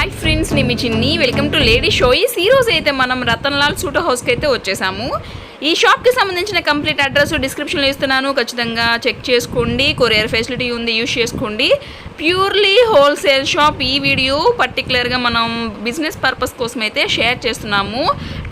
Hi friends నేను మీ చిన్ని. Welcome to lady show ఈ రోజు అయితే మనం రతన్ లాల్ హౌస్కి అయితే వచ్చేసాము. ఈ షాప్కి సంబంధించిన కంప్లీట్ అడ్రస్ డిస్క్రిప్షన్లో ఇస్తున్నాను. ఖచ్చితంగా చెక్ చేసుకోండి. కొరియర్ ఫెసిలిటీ ఉంది యూస్ చేసుకోండి. ప్యూర్లీ హోల్సేల్ షాప్ ఈ వీడియో పర్టికులర్గా మనం బిజినెస్ పర్పస్ కోసం అయితే షేర్ చేస్తున్నాము.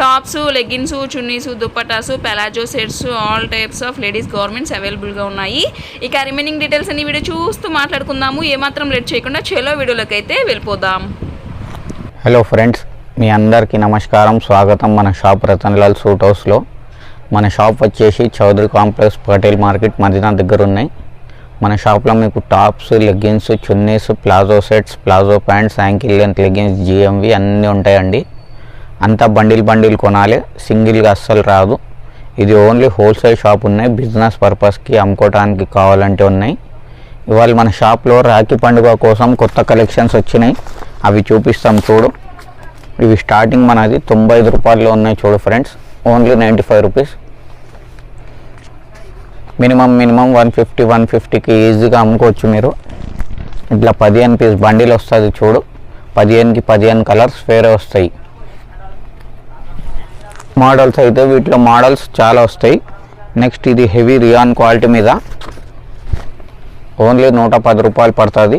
Tops leggings chunnis dupattas palazzo sets all types of ladies garments అవైలబుల్గా ఉన్నాయి. ఇక రిమైనింగ్ డీటెయిల్స్ అన్ని వీడియో చూస్తూ మాట్లాడుకుందాము. ఏమాత్రం లేట్ చేయకుండా చెలో వీడియోలోకి అయితే వెళ్ళిపోదాం. హలో ఫ్రెండ్స్ మీ అందరికీ నమస్కారం. స్వాగతం మన షాప్ రతన్లాల్ సూట్ హౌస్లో మన షాప్ వచ్చేసి చౌదరి కాంప్లెక్స్ పటేల్ మార్కెట్ మదీనా దగ్గర ఉన్నాయి. మన షాప్లో మీకు tops leggings chunnis palazzo sets palazzo pants ankle length leggings G M V అన్నీ ఉంటాయండి. అంతా బండిల్ బండిల్ కొనాలి. సింగిల్గా అస్సలు రాదు. ఇది ఓన్లీ హోల్సేల్ షాప్ ఉన్నాయి. బిజినెస్ పర్పస్కి అమ్ముకోవడానికి కావాలంటే ఉన్నాయి. ఇవాళ మన షాప్లో రాఖీ పండుగ కోసం కొత్త కలెక్షన్స్ వచ్చినాయి. అవి చూపిస్తాం చూడు. ఇవి స్టార్టింగ్ మనది తొంభై ఐదు రూపాయల్లో ఉన్నాయి చూడు friends only ninety five rupees minimum minimum one fifty one ఫిఫ్టీకి ఈజీగా అమ్ముకోవచ్చు మీరు. ఇట్లా పదిహేను పీస్ బండిల్ వస్తుంది చూడు. పదిహేనుకి పదిహేను కలర్స్ వేరే వస్తాయి. మోడల్స్ అయితే వీటిలో మోడల్స్ చాలా వస్తాయి. నెక్స్ట్ ఇది హెవీ రియాన్ క్వాలిటీ మీద. ఓన్లీ నూట పది రూపాయలు పడుతుంది.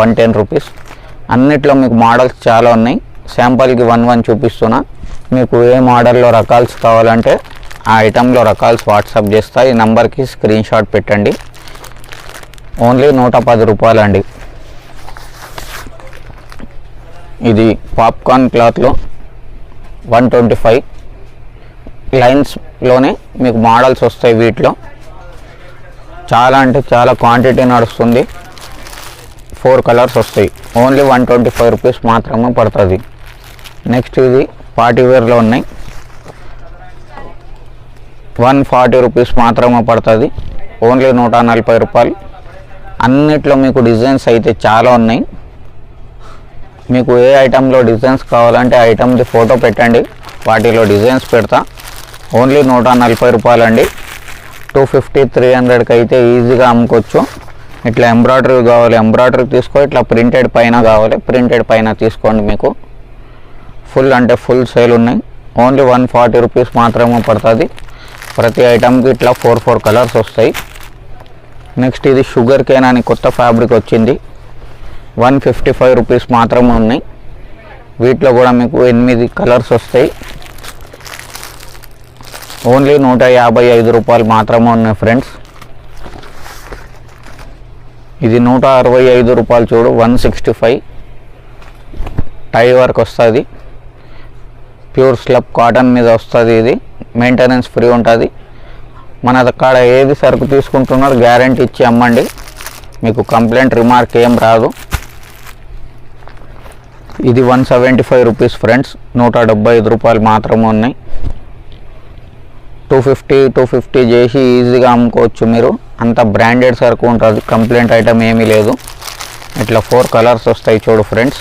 వన్ టెన్ రూపీస్ అన్నిట్లో మీకు మోడల్స్ చాలా ఉన్నాయి. శాంపుల్కి వన్ వన్ చూపిస్తున్నా. మీకు ఏ మోడల్లో రకాల్స్ కావాలంటే ఆ ఐటెంలో రకాల్స్ వాట్సాప్ చేస్తా. ఈ నెంబర్కి స్క్రీన్ షాట్ పెట్టండి. ఓన్లీ నూట పది రూపాయలు అండి ఇది పాప్కార్న్ క్లాత్లో వన్ ట్వంటీ ఫైవ్ లైన్స్లోనే మీకు మోడల్స్ వస్తాయి వీటిలో. చాలా అంటే చాలా క్వాంటిటీ నడుస్తుంది. ఫోర్ కలర్స్ వస్తాయి. Only one twenty five rupees మాత్రమే పడుతుంది. నెక్స్ట్ ఇది పార్టీ వేర్లో ఉన్నాయి. వన్ ఫార్టీ రూపీస్ మాత్రమే పడుతుంది. ఓన్లీ నూట నలభై రూపాయలు. అన్నిట్లో మీకు డిజైన్స్ అయితే చాలా ఉన్నాయి. మీకు ఏ ఐటెంలో డిజైన్స్ కావాలంటే ఐటెంది ఫోటో పెట్టండి. వాటిలో డిజైన్స్ పెడతా. ఓన్లీ నూట నలభై రూపాయలు అండి టూ ఫిఫ్టీ త్రీ హండ్రెడ్కి అయితే ఈజీగా అమ్ముకోవచ్చు. ఇట్లా ఎంబ్రాయిడరీ కావాలి ఎంబ్రాయిడరీ తీసుకో ఇట్లా ప్రింటెడ్ పైన కావాలి ప్రింటెడ్ పైన తీసుకోండి మీకు. ఫుల్ అంటే ఫుల్ సేల్ ఉన్నాయి. ఓన్లీ వన్ ఫార్టీ రూపీస్ మాత్రమే పడుతుంది. ప్రతి ఐటమ్కి ఇట్లా ఫోర్ ఫోర్ కలర్స్ వస్తాయి. నెక్స్ట్ ఇది షుగర్ కేన్ అని కొత్త ఫ్యాబ్రిక్ వచ్చింది. వన్ ఫిఫ్టీ ఫైవ్ రూపీస్ మాత్రమే ఉన్నాయి. వీటిలో కూడా మీకు ఎనిమిది కలర్స్ వస్తాయి. ఓన్లీ నూట యాభై ఐదు రూపాయలు మాత్రమే ఉన్నాయి ఫ్రెండ్స్ ఇది నూట అరవై ఐదు రూపాయలు చూడు one sixty five tie work వస్తుంది. ప్యూర్ స్లబ్ కాటన్ మీద వస్తుంది ఇది. మెయింటెనెన్స్ ఫ్రీ ఉంటుంది. మన అక్కడ ఏది సరుకు తీసుకుంటున్నారో గ్యారంటీ ఇచ్చి అమ్మండి. మీకు కంప్లైంట్ రిమార్క్ ఏం రాదు. ఇది one seventy five rupees friends నూట డెబ్బై ఐదు రూపాయలు మాత్రమే ఉన్నాయి. టూ ఫిఫ్టీ టూ ఫిఫ్టీ చేసి ఈజీగా అమ్ముకోవచ్చు మీరు. అంత బ్రాండెడ్ సరుకు ఉంటుంది. కంప్లైంట్ ఐటమ్ ఏమీ లేదు. ఇట్లా ఫోర్ కలర్స్ వస్తాయి చూడు ఫ్రెండ్స్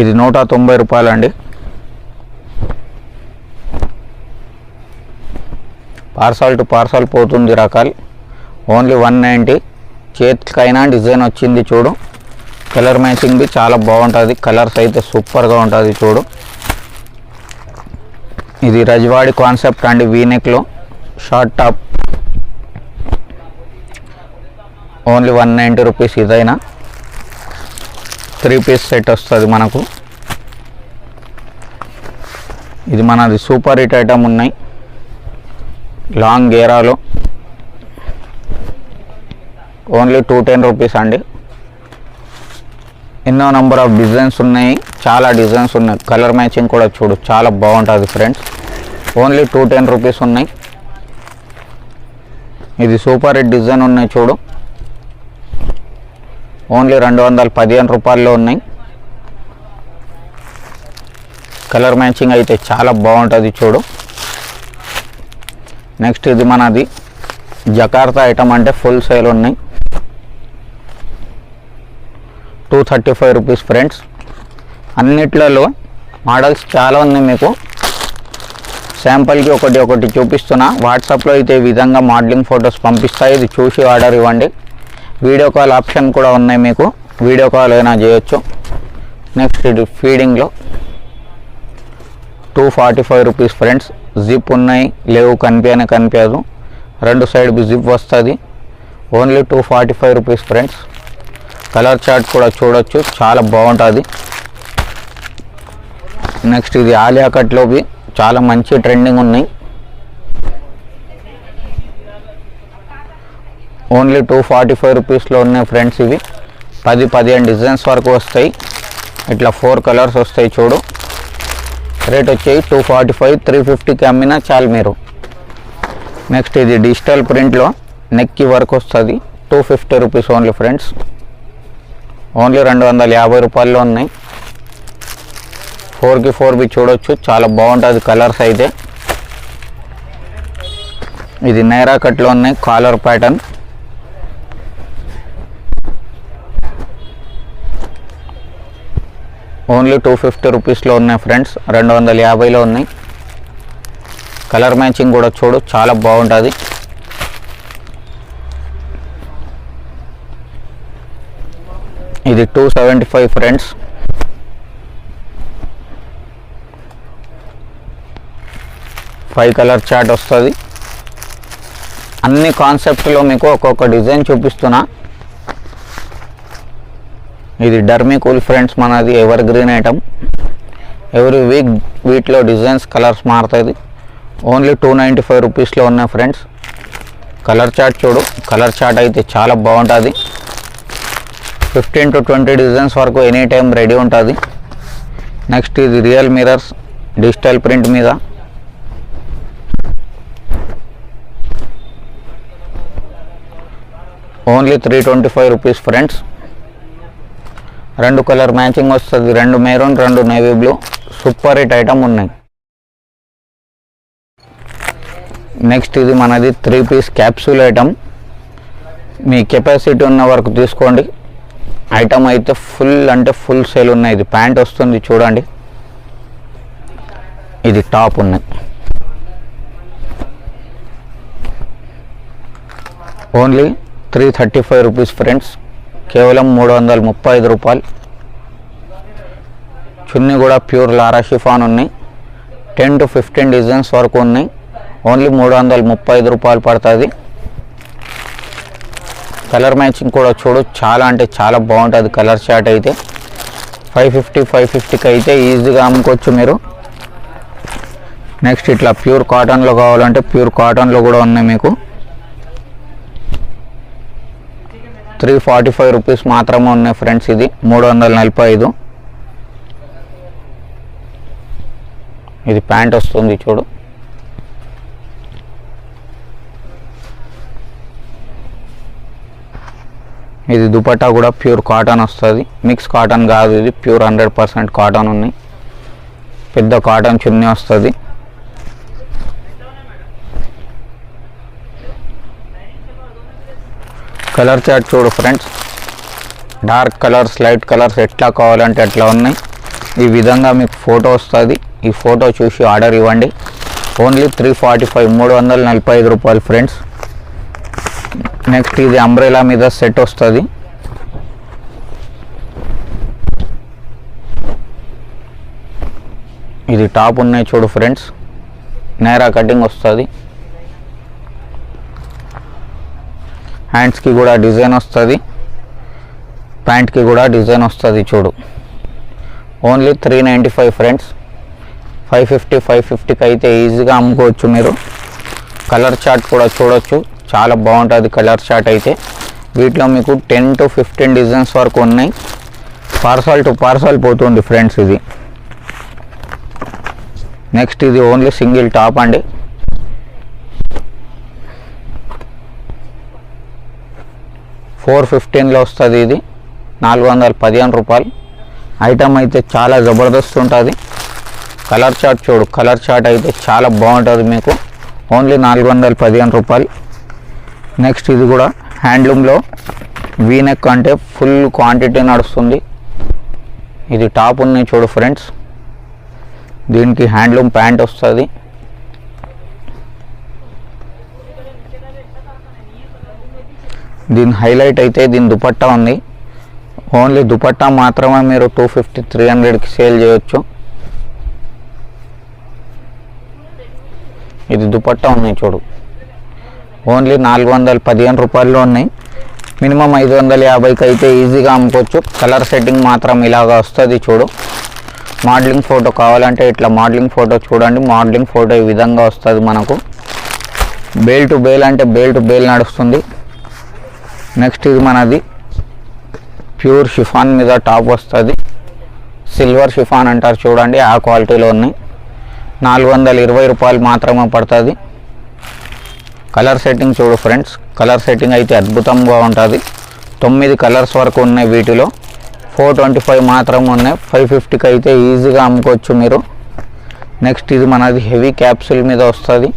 ఇది నూట తొంభై రూపాయలు అండి పార్సల్ టు పార్సల్ పోతుంది రకాలు. ఓన్లీ వన్ నైంటీ చేతికైనా డిజైన్ వచ్చింది చూడు. కలర్ మ్యాచింగ్ది చాలా బాగుంటుంది. కలర్స్ అయితే సూపర్గా ఉంటుంది చూడు. ఇది రజవాడి కాన్సెప్ట్ అండి వీనెక్లో. Short top. Only one ninety rupees ఇదైనా. త్రీ పీస్ సెట్ వస్తుంది మనకు. ఇది మనది సూపర్ హిట్ ఐటమ్ ఉన్నాయి. లాంగ్ గేరాలో. ఓన్లీ టూ టెన్ రూపీస్ అండి. ఎన్నో నెంబర్ ఆఫ్ డిజైన్స్ ఉన్నాయి. చాలా డిజైన్స్ ఉన్నాయి. కలర్ మ్యాచింగ్ కూడా చూడు చాలా బాగుంటుంది friends only two ten rupees ఉన్నాయి. ఇది సూపర్ హిట్ డిజైన్ ఉన్నాయి చూడు. ఓన్లీ రెండు వందల పదిహేను రూపాయల్లో ఉన్నాయి. కలర్ మ్యాచింగ్ అయితే చాలా బాగుంటుంది చూడు. నెక్స్ట్ ఇది మనది. జకార్తా ఐటమ్ అంటే ఫుల్ సేల్ ఉన్నాయి. Two thirty five rupees friends. అన్నిట్లలో మోడల్స్ చాలా ఉన్నాయి మీకు. శాంపుల్కి ఒకటి ఒకటి చూపిస్తున్నా. వాట్సాప్లో అయితే ఈ విధంగా మోడలింగ్ ఫొటోస్ పంపిస్తాయి ఇది చూసి ఆర్డర్ ఇవ్వండి. వీడియో కాల్ ఆప్షన్ కూడా ఉన్నాయి మీకు. వీడియో కాల్ అయినా చేయొచ్చు. నెక్స్ట్ ఇది ఫీడింగ్లో. Two forty five rupees friends. Zip ఉన్నాయి. లేవు కనిపించనే కనిపించదు. రెండు సైడ్ జిప్ వస్తుంది. Only two forty five rupees friends. Colour chart కూడా చూడొచ్చు. చాలా బాగుంటుంది. నెక్స్ట్ ఇది ఆలియా కట్లోవి చాలా మంచి ట్రెండింగ్ ఉన్నాయి. ఓన్లీ టూ ఫార్టీ ఫైవ్ రూపీస్లో ఉన్నాయి ఫ్రెండ్స్ ఇవి. పది పదిహేను డిజైన్స్ వరకు వస్తాయి. ఇట్లా ఫోర్ కలర్స్ వస్తాయి చూడు. రేట్ వచ్చాయి టూ ఫార్టీ ఫైవ్ త్రీ ఫిఫ్టీకి అమ్మినా చాలు మీరు. నెక్స్ట్ ఇది డిజిటల్ ప్రింట్లో నెక్కి వర్క్ వస్తుంది. Two fifty rupees only friends only రెండు వందల యాభై రూపాయల్లో ఉన్నాయి. ఫోర్కి ఫోర్ బి చూడొచ్చు. చాలా బాగుంటుంది కలర్స్ అయితే. ఇది నైరా కట్లో ఉన్నాయి. Collar pattern. Only two fifty రూపీస్లో ఉన్నాయి ఫ్రెండ్స్. రెండు వందల యాభైలో ఉన్నాయి. కలర్ మ్యాచింగ్ కూడా చూడు చాలా బాగుంటుంది. ఇది two seventy five friends five colour chart వస్తుంది. అన్ని కాన్సెప్ట్లో మీకు ఒక్కొక్క డిజైన్ చూపిస్తున్నా. ఇది డర్మీ కూల్ ఫ్రెండ్స్ మనది ever green item every week వీటిలో డిజైన్స్ కలర్స్ మారుతుంది ఓన్లీ టూ నైంటీ ఫైవ్ రూపీస్లో ఉన్నాయి ఫ్రెండ్స్ కలర్ చాట్ చూడు. కలర్ చాట్ అయితే చాలా బాగుంటుంది. ఫిఫ్టీన్ టు ట్వంటీ డిజైన్స్ వరకు ఎనీ టైం రెడీ ఉంటుంది. నెక్స్ట్ ఇది రియల్ మిరర్స్ డిజిటల్ ప్రింట్ మీద. Only three twenty five rupees friends రెండు కలర్ మ్యాచింగ్ వస్తుంది రెండు మెరూన్ రెండు navy blue super hit item ఉన్నాయి. నెక్స్ట్ ఇది మనది త్రీ పీస్ క్యాప్సూల్ ఐటమ్ మీ కెపాసిటీ ఉన్న వరకు తీసుకోండి. ఐటమ్ అయితే ఫుల్ అంటే ఫుల్ సేల్ ఉన్నాయి. ఇది ప్యాంట్ వస్తుంది చూడండి. ఇది టాప్ ఉన్నాయి. Only three thirty five rupees friends కేవలం మూడు వందల ముప్పై ఐదు రూపాయలు. చున్నీ కూడా ప్యూర్ లారా షిఫాన్ ఉన్నాయి. టెన్ టు ఫిఫ్టీన్ డిజైన్స్ వరకు ఉన్నాయి. ఓన్లీ మూడు వందల ముప్పై ఐదు రూపాయలు పడుతుంది. కలర్ మ్యాచింగ్ కూడా చూడు చాలా అంటే చాలా బాగుంటుంది కలర్ షార్ట్ అయితే. ఫైవ్ ఫిఫ్టీ ఫైవ్ ఫిఫ్టీకి అయితే ఈజీగా అమ్ముకోవచ్చు మీరు. నెక్స్ట్ ఇట్లా ప్యూర్ కాటన్లో కావాలంటే ప్యూర్ కాటన్లో కూడా ఉన్నాయి మీకు. త్రీ ఫార్టీ ఫైవ్ రూపీస్ మాత్రమే ఉన్నాయి ఫ్రెండ్స్ ఇది మూడు వందల నలభై ఐదు. ఇది ప్యాంట్ వస్తుంది చూడు. ఇది దుపట్టా కూడా ప్యూర్ కాటన్ వస్తుంది. మిక్స్ కాటన్ కాదు ఇది ప్యూర్ హండ్రెడ్ పర్సెంట్ కాటన్ ఉన్నాయి పెద్ద కాటన్ చున్నీ వస్తుంది. కలర్ చార్ట్ చూడు friends dark colours light colours ఎట్లా కావాలంటే ఎట్లా ఉన్నాయి. ఈ విధంగా మీకు ఫోటో వస్తుంది. ఈ ఫోటో చూసి ఆర్డర్ ఇవ్వండి. ఓన్లీ త్రీ ఫార్టీ ఫైవ్ మూడు వందల నలభై ఐదు రూపాయలు ఫ్రెండ్స్ నెక్స్ట్ ఇది అంబ్రెలా మీద సెట్ వస్తుంది. ఇది టాప్ ఉన్నాయి చూడు ఫ్రెండ్స్ నేరా కటింగ్ వస్తుంది. హ్యాండ్స్కి కూడా డిజైన్ వస్తుంది. ప్యాంట్కి కూడా డిజైన్ వస్తుంది చూడు. Only three ninety five friends five fifty five ఫిఫ్టీకి అయితే ఈజీగా అమ్ముకోవచ్చు మీరు. కలర్ చార్ట్ కూడా చూడొచ్చు. చాలా బాగుంటుంది కలర్ చార్ట్ అయితే. వీటిలో మీకు టెన్ టు ఫిఫ్టీన్ డిజైన్స్ వరకు ఉన్నాయి. పార్సల్ టు పార్సల్ పోతుంది ఫ్రెండ్స్ ఇది. నెక్స్ట్ ఇది ఓన్లీ సింగిల్ టాప్ అండి. ఫోర్ ఫిఫ్టీన్లో వస్తుంది ఇది. నాలుగు వందల పదిహేను రూపాయలు. ఐటమ్ అయితే చాలా జబర్దస్త్ ఉంటుంది. కలర్ చార్ట్ చూడు కలర్ చార్ట్ అయితే చాలా బాగుంటుంది మీకు. ఓన్లీ నాలుగు వందల పదిహేను రూపాయలు. నెక్స్ట్ ఇది కూడా హ్యాండ్లూమ్లో వీనెక్ అంటే ఫుల్ క్వాంటిటీ నడుస్తుంది. ఇది టాప్ ఉన్నాయి చూడు ఫ్రెండ్స్ దీనికి హ్యాండ్లూమ్ ప్యాంట్ వస్తుంది. దీని హైలైట్ అయితే దీని దుపట్టా ఉంది. ఓన్లీ దుపట్టా మాత్రమే మీరు టూ ఫిఫ్టీ త్రీ హండ్రెడ్కి సేల్ చేయొచ్చు. ఇది దుపట్టా ఉన్నాయి చూడు. ఓన్లీ నాలుగు వందల పదిహేను రూపాయల్లో ఉన్నాయి. మినిమం ఐదు వందల యాభైకి అయితే ఈజీగా అమ్ముకోవచ్చు. కలర్ సెట్టింగ్ మాత్రం ఇలాగా వస్తుంది చూడు. మోడలింగ్ ఫోటో కావాలంటే ఇట్లా మోడలింగ్ ఫోటో చూడండి. మోడలింగ్ ఫోటో ఈ విధంగా వస్తుంది మనకు. బేల్ టు బేల్ అంటే బేల్ టు బేల్ నడుస్తుంది. నెక్స్ట్ ఇది మనది ప్యూర్ షిఫాన్ మీద టాప్ వస్తుంది. సిల్వర్ షిఫాన్ అంటారు చూడండి. ఆ క్వాలిటీలో ఉన్నాయి. నాలుగు వందల ఇరవై రూపాయలు మాత్రమే పడుతుంది. కలర్ సెట్టింగ్ చూడు ఫ్రెండ్స్. కలర్ సెట్టింగ్ అయితే అద్భుతంగా ఉంటుంది. తొమ్మిది కలర్స్ వరకు ఉన్నాయి వీటిలో. ఫోర్ ట్వంటీ ఫైవ్ మాత్రం ఉన్నాయి. ఫైవ్ ఫిఫ్టీకి అయితే ఈజీగా అమ్ముకోవచ్చు మీరు. నెక్స్ట్ ఇది మనది హెవీ క్యాప్సూల్ మీద వస్తుంది.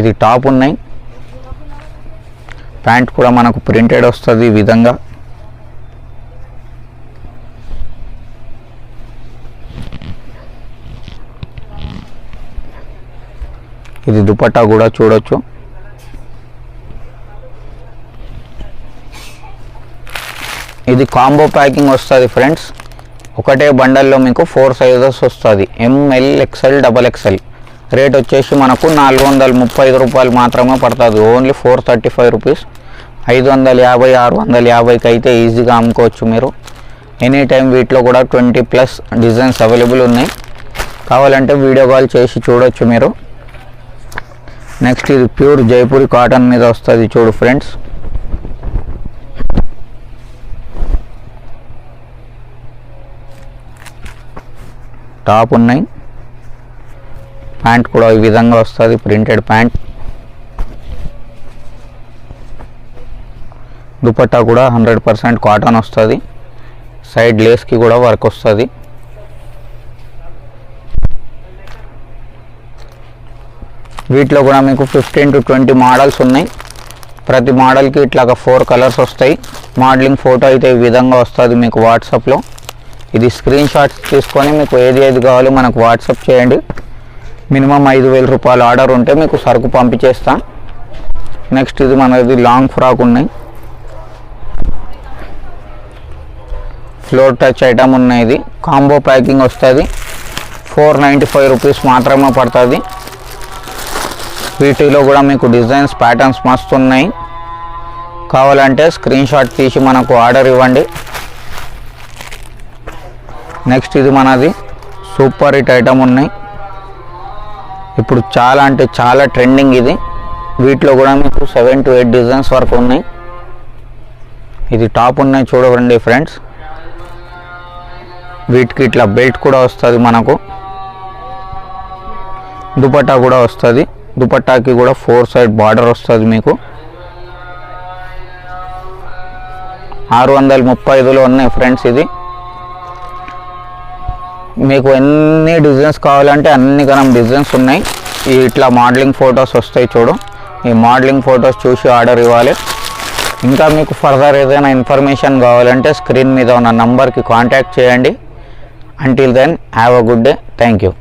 ఇది టాప్ ఉన్నాయి. ప్యాంట్ కూడా మనకు ప్రింటెడ్ వస్తుంది ఈ విధంగా. ఇది దుపట్టా కూడా చూడొచ్చు. ఇది కాంబో ప్యాకింగ్ వస్తుంది ఫ్రెండ్స్. ఒకటే బండల్లో మీకు ఫోర్ సైజెస్ వస్తుంది. M L XL double XL rate వచ్చేసి మనకు నాలుగు వందల ముప్పై ఐదు రూపాయలు మాత్రమే పడుతుంది. Only four thirty five rupees. ఐదు వందల యాభై ఆరు వందల యాభైకి అయితే ఈజీగా అమ్ముకోవచ్చు మీరు. ఎనీ టైం వీటిలో కూడా ట్వంటీ ప్లస్ డిజైన్స్ అవైలబుల్ ఉన్నాయి. కావాలంటే వీడియో కాల్ చేసి చూడొచ్చు మీరు. నెక్స్ట్ ఇది ప్యూర్ జైపూరి కాటన్ మీద వస్తుంది చూడు ఫ్రెండ్స్ టాప్ ఉన్నాయి. ప్యాంట్ కూడా ఈ విధంగా వస్తుంది ప్రింటెడ్ ప్యాంట్ దుపట్టా కూడా హండ్రెడ్ పర్సెంట్ కాటన్ వస్తుంది. సైడ్ లేస్కి కూడా వర్క్ వస్తుంది. వీటిలో కూడా మీకు ఫిఫ్టీన్ టు ట్వంటీ మోడల్స్ ఉన్నాయి. ప్రతి మోడల్కి ఇట్లాగ ఫోర్ కలర్స్ వస్తాయి. మోడలింగ్ ఫోటో అయితే ఈ విధంగా వస్తుంది మీకు వాట్సాప్లో ఇది స్క్రీన్ షాట్స్ తీసుకొని మీకు ఏది ఏది కావాలో మనకు వాట్సాప్ చేయండి. మినిమం ఐదు వేల రూపాయలు ఆర్డర్ ఉంటే మీకు సరుకు పంపించేస్తా. నెక్స్ట్ ఇది మనది లాంగ్ ఫ్రాక్ ఉన్నాయి. ఫ్లోర్ టచ్ ఐటమ్ ఉన్నాయి ఇది. కాంబో ప్యాకింగ్ వస్తుంది. ఫోర్ నైంటీ ఫైవ్ రూపీస్ మాత్రమే పడుతుంది. వీటిలో కూడా మీకు డిజైన్స్ ప్యాటర్న్స్ మస్తు ఉన్నాయి కావాలంటే స్క్రీన్ షాట్ తీసి మనకు ఆర్డర్ ఇవ్వండి. నెక్స్ట్ ఇది మనది సూపర్ హిట్ ఐటమ్ ఉన్నాయి. ఇప్పుడు చాలా అంటే చాలా ట్రెండింగ్ ఇది. వీటిలో కూడా మీకు సెవెన్ టు ఎయిట్ డిజైన్స్ వరకు ఉన్నాయి. ఇది టాప్ ఉన్నాయి చూడండి ఫ్రెండ్స్ వీటికి ఇట్లా బెల్ట్ కూడా వస్తుంది మనకు. దుపట్టా కూడా వస్తుంది. దుపట్టాకి కూడా ఫోర్ సైడ్ బార్డర్ వస్తుంది మీకు. ఆరు వందల ముప్పై ఐదులో ఉన్నాయి ఫ్రెండ్స్ ఇది. మీకు ఎన్ని డిజైన్స్ కావాలంటే అన్ని గణం డిజైన్స్ ఉన్నాయి. ఈ ఇట్లా మోడలింగ్ ఫొటోస్ వస్తాయి చూడు. ఈ మోడలింగ్ ఫొటోస్ చూసి ఆర్డర్ ఇవ్వాలి. ఇంకా మీకు ఫర్దర్ ఏదైనా ఇన్ఫర్మేషన్ కావాలంటే స్క్రీన్ మీద ఉన్న నంబర్కి కాంటాక్ట్ చేయండి. Until then have a good day thank you